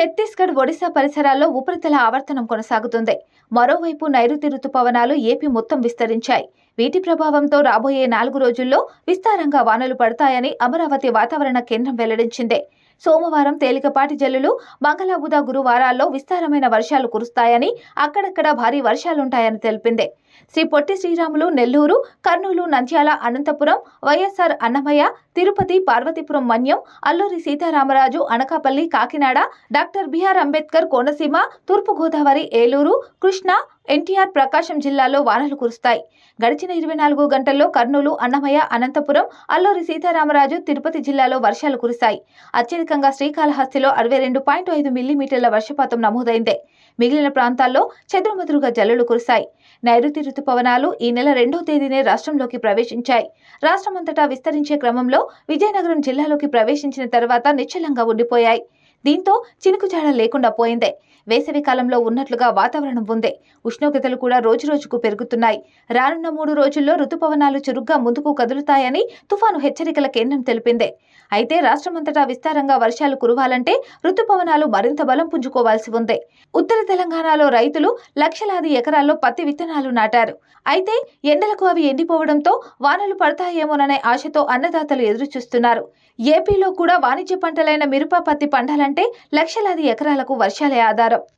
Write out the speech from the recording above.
ఛత్తీస్గఢ్ ఒడిశా పరిసరాల్లో ఉపరితల ఆవర్తనం కొనసాగుతుంది. మరోవైపు నైరుతి రుతుపవనాలు ఏపీ మొత్తం విస్తరించాయి. వీటి ప్రభావంతో రాబోయే నాలుగు రోజుల్లో విస్తారంగా వానలు పడతాయని అమరావతి వాతావరణ కేంద్రం వెల్లడించింది. సోమవారం తేలికపాటి జల్లులు బంగాళాబుధ గురువారాల్లో విస్తారమైన వర్షాలు కురుస్తాయని అక్కడక్కడ భారీ వర్షాలుంటాయని తెలిపింది. Sri Potti Sriramulu Nellore Kurnool Nandyal Anantapur YSR Annamayya Tirupati Parvathipuram Manyam Alluri Sitaramaraju Anakapalli Kakinada doctor BR Ambedkar Konaseema తూర్పుగోదావరి ఏలూరు కృష్ణా ఎన్టీఆర్ ప్రకాశం జిల్లాలో వానలు కురుస్తాయి. గడిచిన ఇరవై నాలుగు గంటల్లో కర్నూలు అన్నమయ్య అనంతపురం అల్లూరి సీతారామరాజు తిరుపతి జిల్లాలో వర్షాలు కురిశాయి. అత్యధికంగా శ్రీకాళహస్తిలో అరవై రెండు పాయింట్ ఐదు మిల్లీమీటర్ల వర్షపాతం నమోదైంది. మిగిలిన ప్రాంతాల్లో చెదురుమదురుగా జల్లులు కురిశాయి. నైరుతి రుతుపవనాలు ఈ నెల రెండో తేదీనే రాష్ట్రంలోకి ప్రవేశించాయి. రాష్ట్రమంతటా విస్తరించే క్రమంలో విజయనగరం జిల్లాలోకి ప్రవేశించిన తర్వాత నిశ్చలంగా ఉండిపోయాయి. దీంతో చినుకుజాడ లేకుండా పోయింది. వేసవి కాలంలో ఉన్నట్లుగా వాతావరణం ఉంది. ఉష్ణోగ్రతలు కూడా రోజురోజుకు పెరుగుతున్నాయి. రానున్న మూడు రోజుల్లో రుతుపవనాలు చురుగ్గా ముందుకు కదులుతాయని తుఫాను హెచ్చరికల కేంద్రం తెలిపింది. అయితే రాష్ట్రమంతటా విస్తారంగా వర్షాలు కురవాలంటే రుతుపవనాలు మరింత బలం పుంజుకోవాల్సి ఉంది. ఉత్తర తెలంగాణలో రైతులు లక్షలాది ఎకరాల్లో పత్తి విత్తనాలు నాటారు. అయితే ఎండలకు అవి ఎండిపోవడంతో వానలు పడతాయేమోననే ఆశతో అన్నదాతలు ఎదురుచూస్తున్నారు. ఏపీలో కూడా వాణిజ్య పంటలైన మిరప పత్తి పండాలంటే అంటే లక్షలాది ఎకరాలకు వర్షాలే ఆధారం.